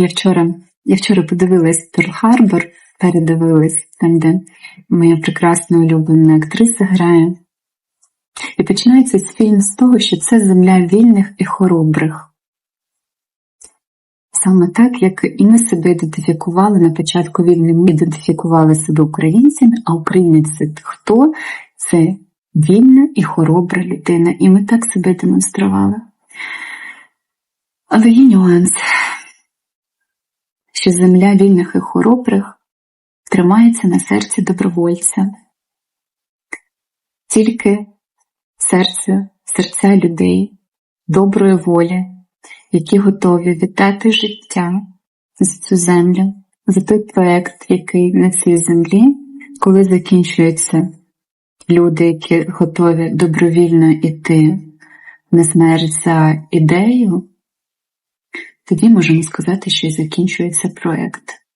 Я вчора, я вчора подивилась Перл Харбор, передивилась там, де моя прекрасна улюблена актриса грає. І починається фільм з того, що це земля вільних і хоробрих. Саме так, як і ми себе ідентифікували на початку війни, ми ідентифікували себе українцями, а українець це хто? Це вільна і хоробра людина. І ми так себе демонстрували. Але є нюанс, що земля вільних і хоробрих тримається на серці добровольця. Тільки серце, серця людей, доброї волі, які готові віддати життя за цю землю, за той проект, який на цій землі, коли закінчуються люди, які готові добровільно йти на смерть за ідею, тоді можемо сказати, що закінчується проект.